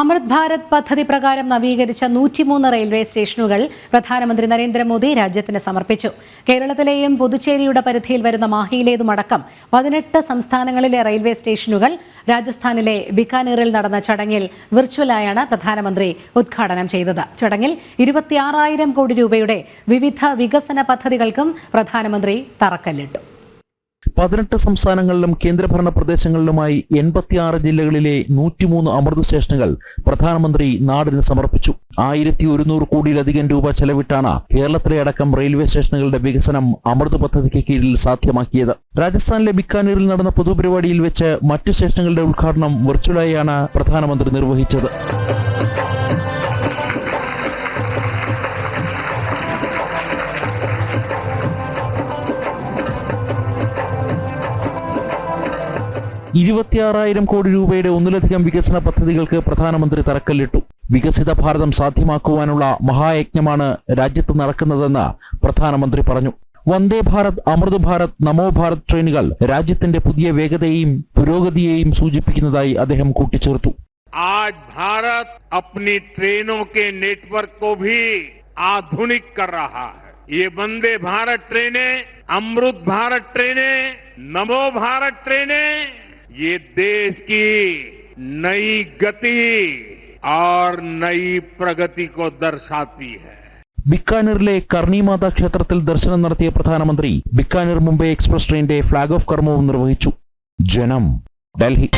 അമൃത് ഭാരത് പദ്ധതി പ്രകാരം നവീകരിച്ച നൂറ്റിമൂന്ന് റെയിൽവേ സ്റ്റേഷനുകൾ പ്രധാനമന്ത്രി നരേന്ദ്രമോദി രാജ്യത്തിന് സമർപ്പിച്ചു. കേരളത്തിലെയും പുതുച്ചേരിയുടെ പരിധിയിൽ വരുന്ന മാഹിയിലേതുമടക്കം പതിനെട്ട് സംസ്ഥാനങ്ങളിലെ റെയിൽവേ സ്റ്റേഷനുകൾ രാജസ്ഥാനിലെ ബിക്കാനീറിൽ നടന്ന ചടങ്ങിൽ വിർച്വലായാണ് പ്രധാനമന്ത്രി ഉദ്ഘാടനം ചെയ്തത്. ചടങ്ങിൽ ഇരുപത്തിയാറായിരം കോടി രൂപയുടെ വിവിധ വികസന പദ്ധതികൾക്കും പ്രധാനമന്ത്രി തറക്കല്ലിട്ടു. പതിനെട്ട് സംസ്ഥാനങ്ങളിലും കേന്ദ്രഭരണ പ്രദേശങ്ങളിലുമായി എൺപത്തിയാറ് ജില്ലകളിലെ നൂറ്റിമൂന്ന് അമൃത് സ്റ്റേഷനുകൾ പ്രധാനമന്ത്രി നാടിന് സമർപ്പിച്ചു. ആയിരത്തി ഒരുന്നൂറ് കോടിയിലധികം രൂപ ചെലവിട്ടാണ് കേരളത്തിലെ അടക്കം റെയിൽവേ സ്റ്റേഷനുകളുടെ വികസനം അമൃത് പദ്ധതിക്ക് കീഴിൽ സാധ്യമാക്കിയത്. രാജസ്ഥാനിലെ ബിക്കാനീറിൽ നടന്ന പൊതുപരിപാടിയിൽ വെച്ച് മറ്റു സ്റ്റേഷനുകളുടെ ഉദ്ഘാടനം വെർച്വലായാണ് പ്രധാനമന്ത്രി നിർവഹിച്ചത്. ഇരുപത്തിയാറായിരം കോടി രൂപയുടെ ഒന്നിലധികം വികസന പദ്ധതികൾക്ക് പ്രധാനമന്ത്രി തറക്കല്ലിട്ടു വികസിത ഭാരതം സാധ്യമാക്കുവാനുള്ള മഹായജ്ഞമാണ് രാജ്യത്ത് നടക്കുന്നതെന്ന് പ്രധാനമന്ത്രി പറഞ്ഞു വന്ദേ ഭാരത് അമൃത് ഭാരത് നമോ ഭാരത് ട്രെയിനുകൾ രാജ്യത്തിന്റെ പുതിയ വേഗതയെയും പുരോഗതിയെയും സൂചിപ്പിക്കുന്നതായി അദ്ദേഹം കൂട്ടിച്ചേർത്തു आज भारत अपनी ट्रेनों के नेटवर्क को भी आधुनिक कर रहा है ये वंदे भारत ट्रेनें अमृत भारत ट्रेनें नमो भारत ट्रेनें ये देश की नई गति और नई प्रगति को दर्शाती है ബിക്കാനീറിലെ കർണിമാത ക്ഷേത്രത്തിൽ ദർശനം നടത്തിയ പ്രധാനമന്ത്രി ബിക്കാനീർ മുംബൈ എക്സ്പ്രസ് ട്രെയിനിന്റെ ഫ്ളാഗ് ഓഫ് കർമ്മവും നിർവഹിച്ചു ജനം ഡൽഹി